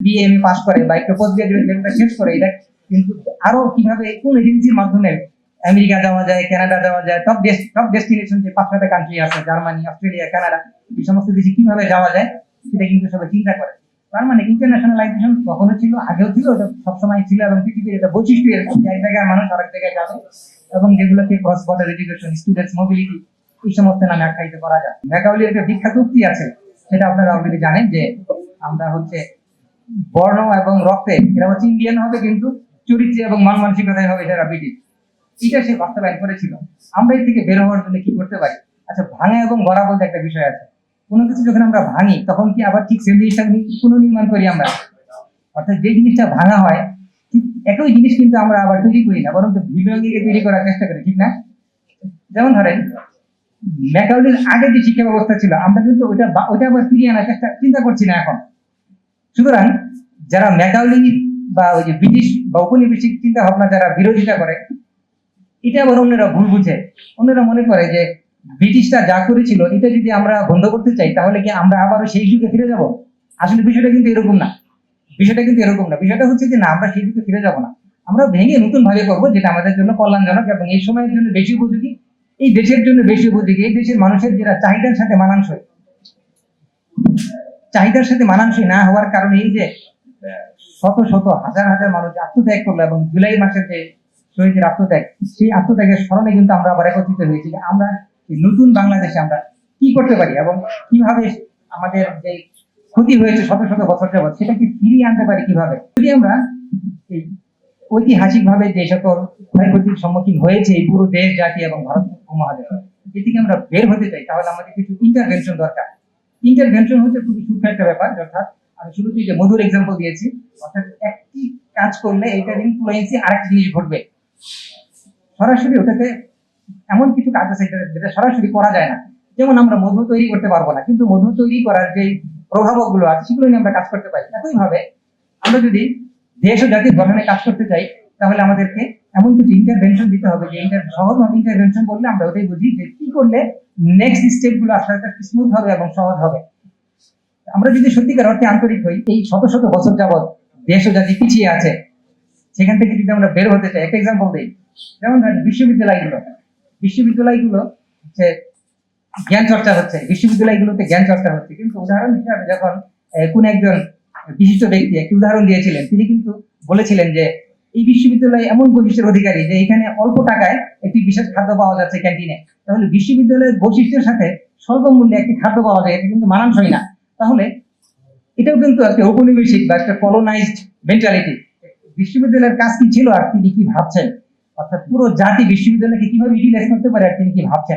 BA M pass করে বা একটু পোস্ট গ্রাজুয়েট শেষ করে এটা কিন্তু আরও কীভাবে, কোন এজেন্সির মাধ্যমে আমেরিকা যাওয়া যায়, কানাডা যাওয়া যায় টপ টপ ডেস্টিনেশন যে পাঁচ কান্ট্রি আছে, জার্মানি, অস্ট্রেলিয়া, কানাডা, এই সমস্ত দেশে কীভাবে যাওয়া যায়, সেটা কিন্তু সবাই চিন্তা করে। তার মানে ইন্টারন্যাশনালাইজেশন কখনো ছিল, আগেও ছিল, এটা সবসময় ছিল এবং পৃথিবীর এটা বৈশিষ্ট্য এক জায়গায় মানুষ আরেক জায়গায় যাবে এবং যেগুলোকে cross border education students mobility এই সমস্ত নামে আখ্যায়িত করা যায়। ম্যাকাউলির একটা বিখ্যাত উক্তি আছে, সেটা আপনারা অলরেডি জানেন যে আমরা হচ্ছে বর্ণ এবং রক্তে এরা হচ্ছে ইন্ডিয়ান হবে কিন্তু চরিত্রে এবং মন মানসিকতায় হবে যারা ব্রিটিশ এটা সে বাস্তবায়ন করেছিল। আমরা এর থেকে বের হওয়ার জন্য কি করতে পারি? আচ্ছা ভাঙা এবং গড়া বলতে একটা বিষয় আছে। কোনো কিছু যখন আমরা ভাঙি, তখন কি আবার ঠিক সেম জিনিসটা পুনর্নির্মাণ করি আমরা? অর্থাৎ যে জিনিসটা ভাঙা হয়, ঠিক একই জিনিস কিন্তু আমরা আবার তৈরি করি না বরং ভিন্ন তৈরি করার চেষ্টা করি, ঠিক না? যেমন ধরেন ম্যাকাউলির আগে যে শিক্ষা ব্যবস্থা ছিল, আমরা কিন্তু ওইটা ওইটা আবার ফিরিয়ে আনার চেষ্টা, চিন্তা করছি না এখন। সুতরাং যারা ম্যাকাউলি বা ওই যে ব্রিটিশ বা উপনিবেশিক চিন্তা ভাবনা যারা বিরোধিতা করে, এটা আবার অন্যরা ভুল বুঝে। অন্যরা মনে করে যে ব্রিটিশরা যা করেছিল, এটা যদি আমরা বন্ধ করতে চাই, তাহলে কি আমরা আবারও সেই যুগে ফিরে যাব? আসলে বিষয়টা কিন্তু এরকম না। বিষয়টা কিন্তু এরকম না। বিষয়টা হচ্ছে যে না, আমরা সেই যুগে ফিরে যাব না। আমরা ভেঙে নতুন ভাবে করব, যেটা আমাদের জন্য কল্যাণজনক এবং এই সময়ের জন্য বেশি উপযোগী। এই দেশের জন্য বেশি উপযোগী। এই দেশের মানুষের যেটা চাহিদার সাথে মানানসই। চাহিদার সাথে মানানসই না হওয়ার কারণে এই যে শত শত, হাজার হাজার মানুষ আত্মত্যাগ করল এবং জুলাই মাসের যে শহীদের আত্মত্যাগ, সেই আত্মত্যাগের স্মরণে কিন্তু আমরা আবার একত্রিত হয়েছি আমরা নতুন বাংলাদেশে আমরা কি করতে পারি এবং কীভাবে আমাদের যে ক্ষতি হয়েছে শত শত বছর যাবৎ, সেটাকে ফিরিয়ে আনতে পারি কীভাবে? যদি আমরা এই ঐতিহাসিক ভাবে যে সকল ক্ষয়ক্ষতির সম্মুখীন হয়েছে এই পুরো দেশ জাতি এবং ভারত উপমহাদেশ এ আমরা বের হতে চাই, তাহলে আমাদের কিছু ইন্টারভেনশন দরকার। ইন্টারভেনশন হচ্ছে খুবই সূক্ষ্ম একটা ব্যাপার অর্থাৎ আমি শুরুতেই যে মধুর এক্সাম্পল দিয়েছি, অর্থাৎ একটি কাজ করলে এটার ইনফ্লুয়েন্সে আরেকটা জিনিস ঘটবে। সরাসরি ওটাতে এমন কিছু কাজ আছে যেটা- সরাসরি করা যায় না। যেমন আমরা মধু তৈরি করতে পারব না, কিন্তু মধু তৈরি করার যে প্রভাবকগুলো আছে, সেগুলো নিয়ে আমরা কাজ করতে পারি। একইভাবে আমরা যদি দেশ ও জাতির গঠনে কাজ করতে চাই, তাহলে আমাদেরকে এমন কিছু ইন্টারভেনশন দিতে হবে, যে ইন্টার সহজভাবে ইন্টারভেনশন বললে আমরা ওটাই বুঝি যে কি করলে নেক্সট স্টেপগুলো আস্তে আস্তে স্মুথ হবে এবং সহজ হবে। আমরা যদি সত্যিকার অর্থে আন্তরিক হই, এই শত শত বছর যাবৎ দেশ ও জাতি পিছিয়ে আছে। সেখান থেকে যদি আমরা বের হতে চাই, একটা এক্সাম্পল দিই। যেমন ধরেন বিশ্ববিদ্যালয়গুলো বিশ্ববিদ্যালয়গুলো হচ্ছে জ্ঞান চর্চা হচ্ছে, বিশ্ববিদ্যালয়গুলোতে জ্ঞান চর্চা হচ্ছে। কিন্তু উদাহরণ হিসাবে যখন কোন একজন বিশিষ্ট ব্যক্তি একটি উদাহরণ দিয়েছিলেন, তিনি কিন্তু বলেছিলেন যে এই বিশ্ববিদ্যালয় এমন বৈশিষ্ট্যের অধিকারী যে এখানে অল্প টাকায় একটি বিশেষ খাদ্য পাওয়া যাচ্ছে ক্যান্টিনে। তাহলে বিশ্ববিদ্যালয়ের বৈশিষ্ট্যের সাথে স্বল্প মূল্যে একটি খাদ্য পাওয়া যায়, এটা কিন্তু মানানসই না। তাহলে এটাও কিন্তু একটা ঔপনিবেশিক বা একটা কলোনাইজড মেন্টালিটি বিশ্ববিদ্যালয়ের কাজ কি ছিল আর তিনি কি ভাবছেন? অর্থাৎ পুরো জাতি বিশ্ববিদ্যালয়কে কীভাবে ইউটিলাইজ করতে পারে আর তিনি কি ভাবছেন?